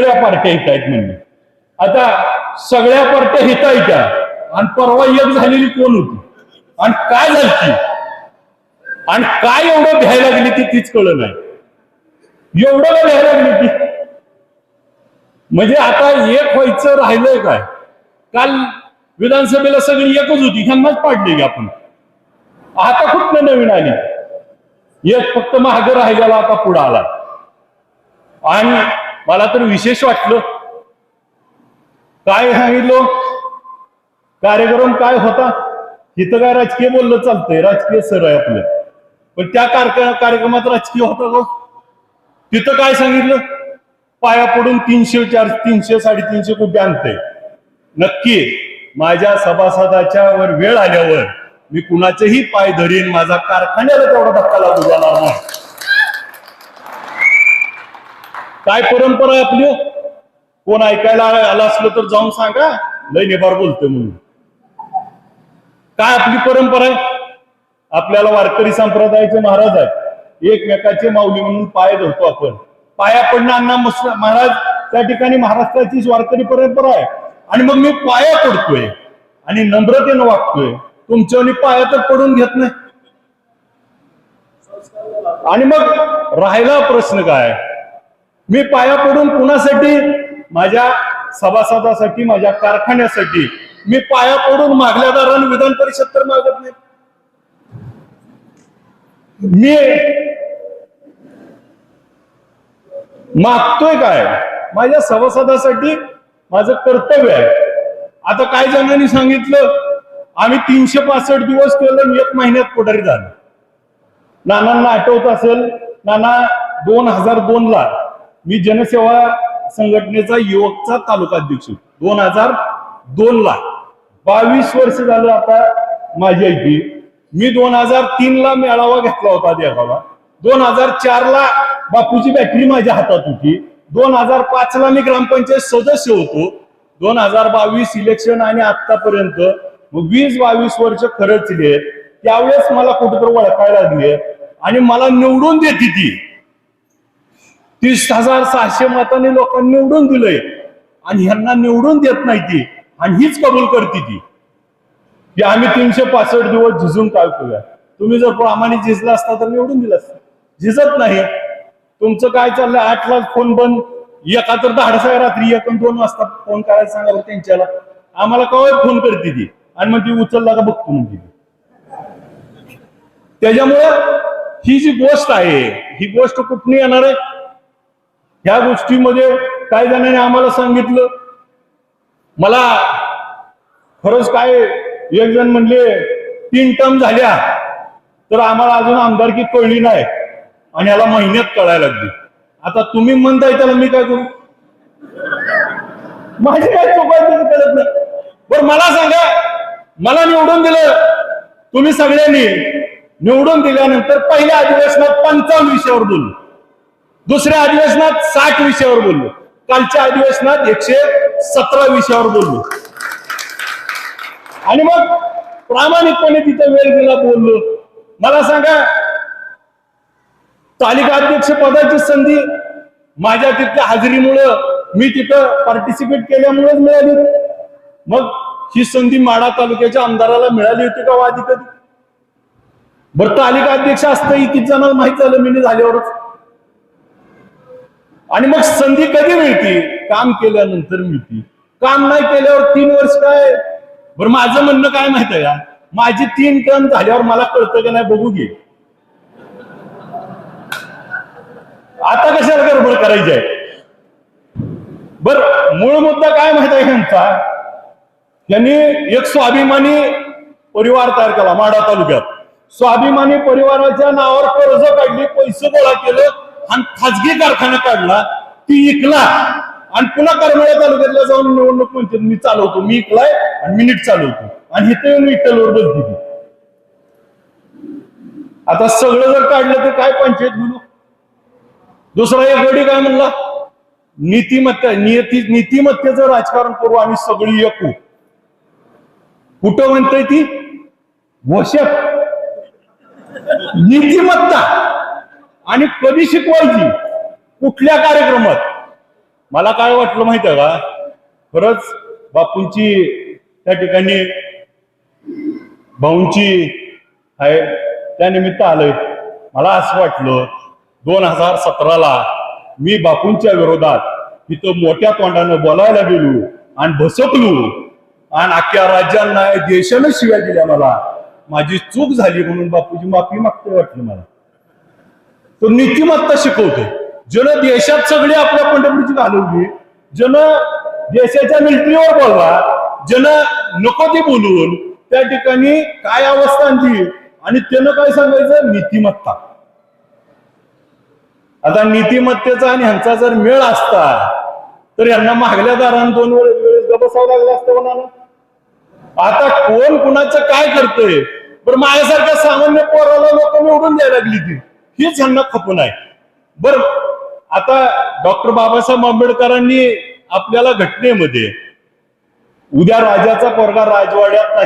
सगळ्या पार्ट्या हित आहेत म्हणजे आता सगळ्या पार्ट्या हितायच्या आणि परवा एक झालेली कोण होती? आणि काय झाली आणि काय एवढं भ्यायला लागली ती तीच कळलं नाही. एवढं का भ्यायला लागली ती? म्हणजे आता एक व्हायचं राहिलंय काय? काल विधानसभेला सगळी एकच होती ह्यांनाच पाडली की आपण. आता कुठनं नवीन आली? एक फक्त महाग राहिलेला आता पुढे आला. आणि मला तर विशेष वाटलं. काय सांगितलं? कार्यक्रम काय होता? इथं काय राजकीय बोललं चालतंय. राजकीय सर आहे आपलं. पण त्या कार्यक्रमात राजकीय होता ग तिथं काय सांगितलं? पाया पडून तीनशे चार तीनशे साडेतीनशे कोटी आणतंय. नक्की माझ्या सभासदाच्या वर वेळ आल्यावर मी कुणाचेही पाय धरीन माझा कारखान्याला तेवढा धक्का लागू जाणार नाही. काय परंपरा आहे आपली? कोण ऐकायला आलं असलं तर जाऊन सांगा. लय निभार बोलतोय म्हणून. काय आपली परंपरा आहे? आपल्याला वारकरी संप्रदायाचे महाराज आहेत. एकमेकाचे माऊली म्हणून पाय धरतो आपण. पाया पडणं अण्णा महाराज त्या ठिकाणी महाराष्ट्राची वारकरी परंपरा आहे. आणि मग मी पाया पडतोय. आणि नम्रतेनं वागतोय. तुमच्या पाया तर पडून घेत नाही. आणि मग राहिला प्रश्न काय? मी पाया पडून कुणासाठी? माझ्या सभासदासाठी माझ्या कारखान्यासाठी. मी पाया पडून मागल्या दाराने विधान परिषद तर मागत नाही. मी मागतोय काय? माझ्या सभासदासाठी माझं कर्तव्य आहे. आता काय जणांनी सांगितलं? आम्ही तीनशे पासष्ट दिवस केलं एक महिन्यात पुढारी झालं. नानांना आठवत असेल नाना दोन हजार दोन ला मी जनसेवा संघटनेचा युवकचा तालुका अध्यक्ष दोन हजार दोन ला बावीस वर्ष झालं आता माझी ऐकी मी दोन हजार तीन ला मेळावा घेतला होता देगावा दोन हजार चार ला बापूची बॅटरी माझ्या हातात होती. दोन हजार पाच ला मी ग्रामपंचायत सदस्य होतो. दोन हजार बावीस इलेक्शन आणि आतापर्यंत वीस बावीस वर्ष खरंचली त्यावेळेस मला कुठेतरी ओळखायला लागली आणि मला निवडून देते ती. तीस हजार सहाशे मतांनी लोकांनी निवडून दिलंय. आणि ह्यांना निवडून देत नाही ती. आणि हीच कबूल करते ती. की आम्ही तीनशे पासष्ट दिवस झिजून काय करूया? तुम्ही जर प्रामाणिक झिजला असता तर निवडून दिला असता. झिजत नाही. तुमचं काय चाललंय? आठ लाख फोन बंद. एका तर धाडसा रात्री एक दोन वाजता फोन करायला सांगायला त्यांच्याला. आम्हाला कवाय फोन करते ती? आणि मग ती उचलला का बघतो म्हणजे त्याच्यामुळं ही जी गोष्ट आहे ही गोष्ट कुठून येणार आहे? ह्या गोष्टीमध्ये काही जणांनी आम्हाला सांगितलं. मला खरंच काय एक जण म्हणले तीन टर्म झाल्या तर आम्हाला अजून आमदारकी कळली नाही. आणि याला महिन्यात कळायला लागली. आता तुम्ही म्हणताय त्याला मी काय करू? माझी काय चुकायचं कळत नाही. बरं मला सांगा मला निवडून दिलं तुम्ही सगळ्यांनी निवडून दिल्यानंतर पहिल्या अधिवेशनात पंचावन्न विषयावर बोललो दुसऱ्या अधिवेशनात साठ विषयावर बोललो. कालच्या अधिवेशनात एकशे सतरा विषयावर बोललो. आणि मग प्रामाणिकपणे तिथे वेळ दिला बोललो. मला सांगा तालिका अध्यक्ष पदाची संधी माझ्या तिथल्या हजेरीमुळं मी तिथं पार्टिसिपेट केल्यामुळेच मिळाली. मग ही संधी माडा तालुक्याच्या आमदाराला मिळाली होती का हो वादी कधी? बरं तालिका अध्यक्ष असतं किती जणांना माहीत झालं मी झाल्यावरच. आणि मग संधी कधी मिळते? काम केल्यानंतर मिळते. काम नाही केल्यावर तीन वर्ष काय? बरं माझं म्हणणं काय माहीत आहे का? माझी तीन टर्म झाल्यावर मला कळतं का नाही बघू घे. आता कशाला गडबड करायची आहे? बर मूळ मुद्दा काय माहीत आहे यांचा? त्यांनी एक स्वाभिमानी परिवार तयार केला माढा तालुक्यात. स्वाभिमानी परिवाराच्या नावावर कर्ज काढली पैसे गोळा केलं आणि खाजगी कारखाना काढला ती इकला. आणि पुन्हा करमाळ्या तालुक्यातला जाऊन निवडणूक म्हणते मी चालवतो मी इकलाय आणि मी नीट चालवतो. आणि हे येऊन विठ्ठलवर बोलते ती. आता सगळं जर काढलं तर काय पंचायत म्हणू? दुसरा एक गडी काय म्हणला? नीतिमत्ता नियती नीतिमत्तेचं राजकारण करू आणि सगळी एकू. कुठं म्हणतय ती? वशक नीतिमत्ता. आणि कधी शिकवायची? कुठल्या कार्यक्रमात? मला काय वाटलं माहिती आहे का? खरंच बापूंची त्या ठिकाणी भाऊंची आहे त्या निमित्त मला असं वाटलं दोन हजार सतराला मी बापूंच्या विरोधात तिथं मोठ्या तोंडानं बोलायला गेलो आणि भसकलो. आणि अख्ख्या राज्यांना देशानं शिव्या दिल्या मला. माझी चूक झाली म्हणून बापूजी माफी मागते वाटलं मला. तो नीतिमत्ता शिकवतोय. ज्यानं देशात सगळी आपल्या पंढरपूरची घालवली ज्यानं देशाच्या मिलिटरीवर बोलवा ज्यानं नको ते बोलून त्या ठिकाणी काय अवस्था आणली आणि त्यानं काय सांगायचं? नीतिमत्ता. आता नीतिमत्तेचा आणि ह्यांचा जर मेळ असता तर यांना मागल्या दारानं दोन वेळेस गबसावं लागलं असतं कोणाला? आता कोण कुणाचं काय करतंय? बरं माझ्यासारख्या सामान्य पोराला लोक निवडून द्यायला लागली ती. हेच यांना खपून आहे बर आता डॉक्टर बाबासाहेब आंबेडकरांनी आपल्याला घटनेमध्ये उद्या राजाचा पोरगा राजवाड्यात नाही.